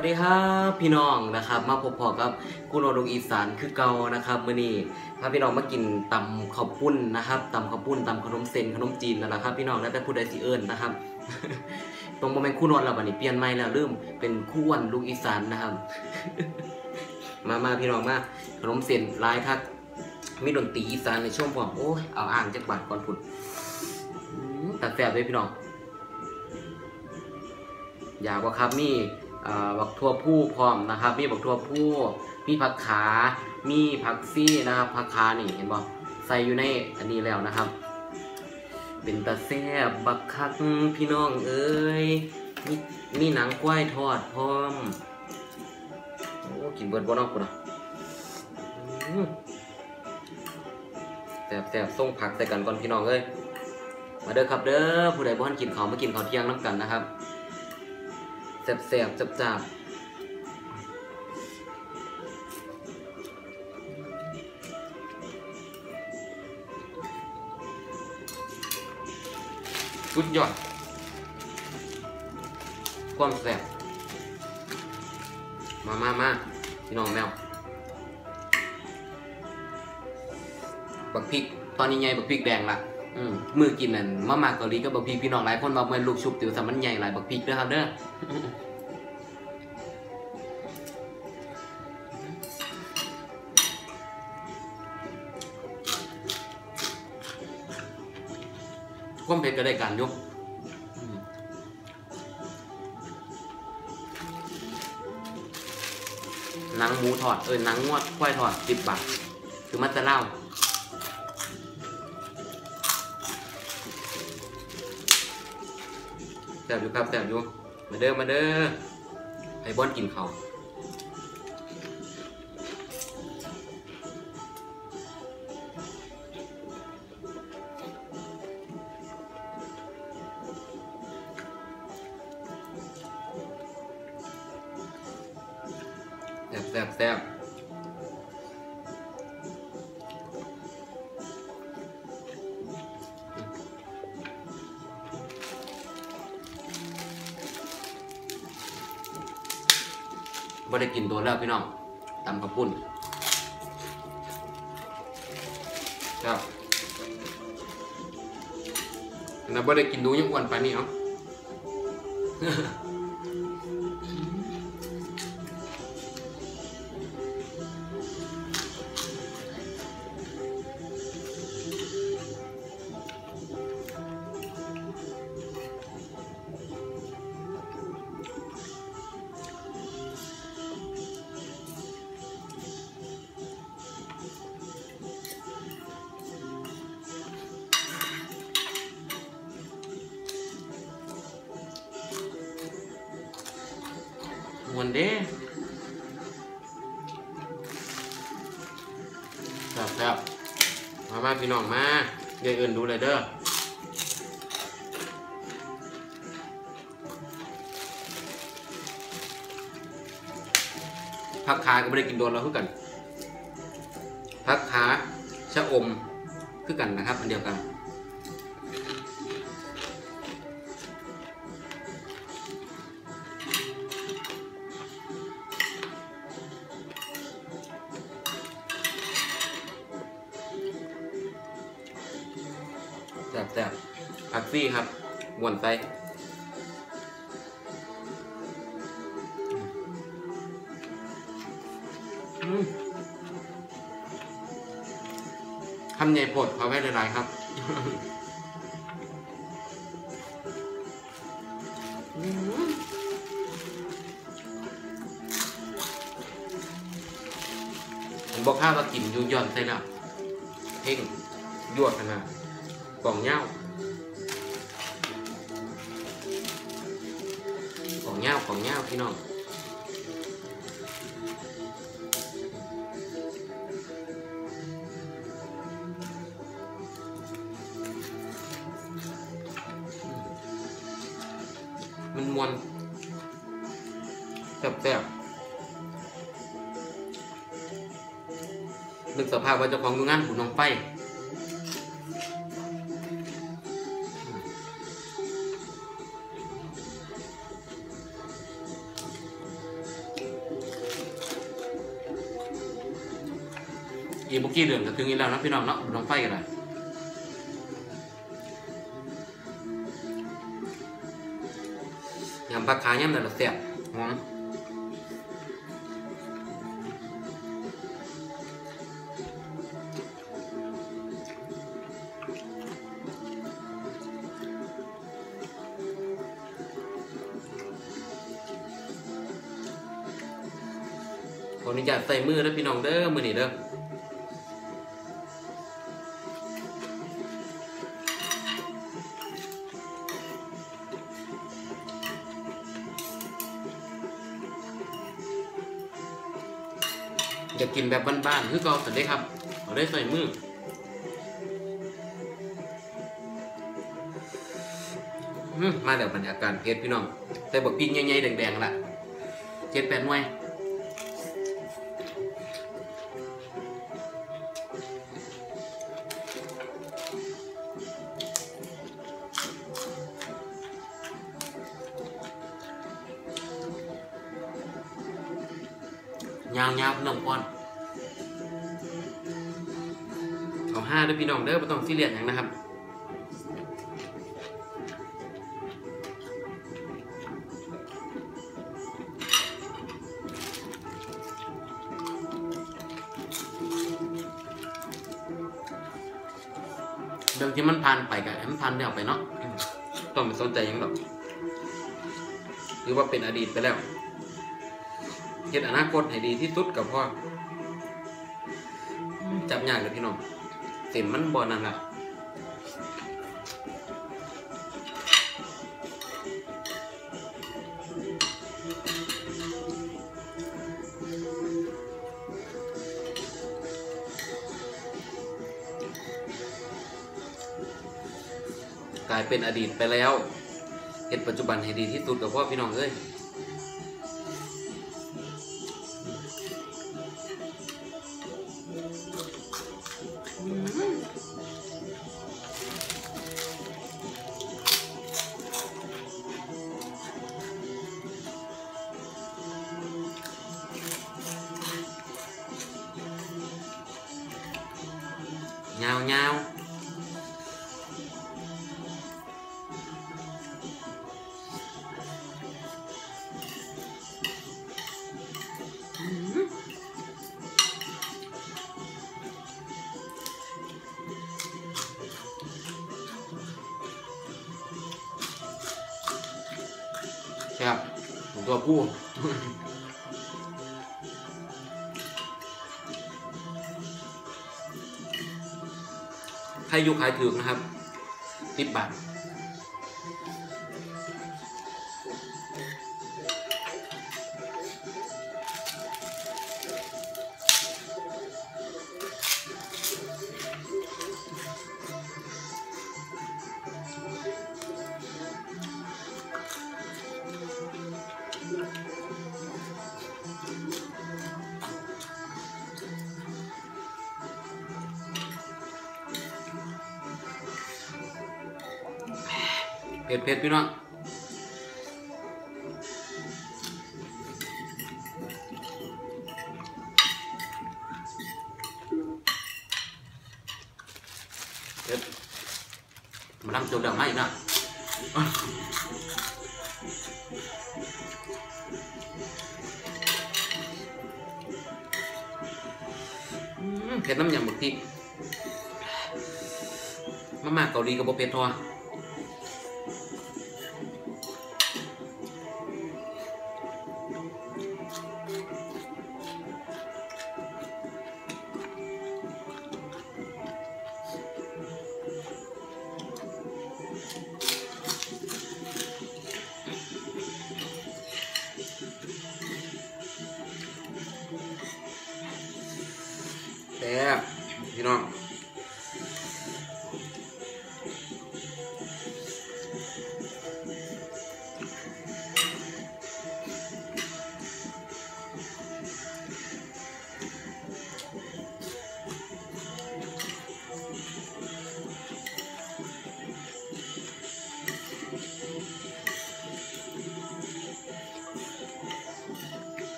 วัสดีครับพี่น้องนะครับมาพบพอกับกุโนดงอีสานคือเก่านะครับมื้อนี้พาพี่น้องมากินตำข้าวปุ้นนะครับตำข้าวปุ้นตำขนมเส้นขนมจีนนั่นแหละครับพี่น้องแล้วแต่ผู้ใดสิเอิ้นะครับ ตรงโมเมนต์คู่นอนแล้วบัดนี้เปลี่ยนใหม่แล้วลืมเป็นคู่อ้นลูกอีสานนะครับ มามาพี่น้องมาขนมเส้นลายคักมีดนตรีอีสานในช่วงพร้อมโอ้ยเอาอ่างจักบาทก่อนพุ่นอื้อแต่แซ่บเลยพี่น้องอยากว่าครับนี่ บักทั่วผู้พร้อมนะครับ มีบักทั่วผู้ มีผักขา มีผักซี่นะครับผักขานี่เห็นบ่ใส่อยู่ในอันนี้แล้วนะครับ เป็นตาแซ่บบักคักพี่น้องเอ้ยมีมีหนังควยทอดพร้อมโอ้กินเบิดบ่นอกกูนะแซ่บแซ่บส่งผักใส่กันก่อนพี่น้องเอ้ยมาเด้อครับเด้อผู้ใดบ่ทันกินข้าวมากินข้าวเที่ยงน้ำกันนะครับ แสบๆจับๆสุดยอด ความแสบมามามาพี่น้องแมวบักพริก ตอนนี้ใหญ่บักพริกแดงละมือกินนั่นมะมากเกาหลีกับบักพริกพี่น้องหลายคนมาเป็นลูกชุบติวสามันใหญ่หลายบักพริกเด้อครับเด้อ ความเผ็ดก็ได้การยกหนังหมูทอด เออหนังงวดควายทอดสิบบาท คือมันจะเล่าแซ่บอยู่ครับแซ่บอยู่ มาเด้อ มาเด้อไอ้บอนกินเขาว บ่ได้กินตัวแล้วพี่น้องตำกระปุ้นครับแล้วบ่ได้กินดูยังอ้วนปนี่เอ้า วนเด้ครับครับมามาพี่น้องมาอย่าอื่นดูเลยเด้อพักขาก็ไม่ได้กินโดนเราคือกันพักขาชะอมคือกันนะครับ อันเดียวกัน ซ่บแซ่บผักซี่ครับหวนไตอืมคำใหญ่ปดขอไว้หลายๆครับผมบอกข้าวว่ากินอยูย่อนใส่แล้วเพ่งยวดขนาด กล่องเหย้ากล่องเหย้ากล่องเหย้าพี่น้องมันมวนแซ่บๆนึกสภาพว่าเจ้าของโรงงานหุ่นน้องไฟ อีกบุกี้เดือนก็ถึงอีกแล้วนะพี่น้องเนาะน้องไฟกันเลยยำปลาคายำแต่ละเสียบหอมขออนุญาตใส่มือเด้อพี่น้องเด้อมือนี่เด้อ อยากกินแบบบ้านๆคือเกาสันได้ครับเราได้ใส่มือมาแล้วบรรยากาศเพชรพี่น้อง แต่บอกพริกใหญ่ๆแดงๆละเจ็ดแปดหน่วยาวๆพี่น้องป้อนเอาห้าด้อพี่น้องเด้อไม่ต้องซีเรียสอย่างนะครับเรื่องที่มันผ่านไปกับมันผ่านแล้วไปเนาะต้องไม่สนใจยังหรอกหรือว่าเป็นอดีตไปแล้ว เฮ็ดอนาคตให้ดีที่สุดกับพ่อจับยากเลยพี่น้องเส้นมันบ่นั่นแหละกลายเป็นอดีตไปแล้วเฮ็ดปัจจุบันให้ดีที่สุดกับพ่อพี่น้องเอ้ย nhào nhào xem, chúng tôi cua. ใครอยู่ขายถือนะครับสิบบาท เผ็ดเผ็ดพี่น้องเผ็ดมาลังจบดอกไม้อีกนะเผ็ดน้ำยำบักพริกมาม่าเกาหลีกับบ่เผ็ดทอ ซ่บพี่น้อง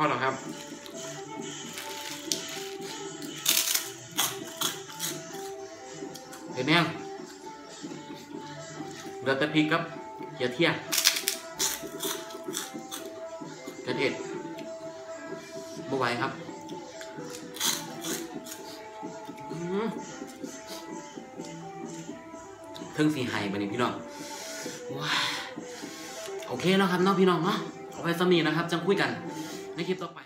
อแล้วครับเห็นแน่เหลือแต่พริกครับเขียเทียกระเทศบ่ไหวครับอืมเทิงสีไห้มานี่พี่น้องว้าโอเคแล้วครับน้องพี่น้องเนาะเอาไปสำนีนะครับจังคุยกัน Dikit top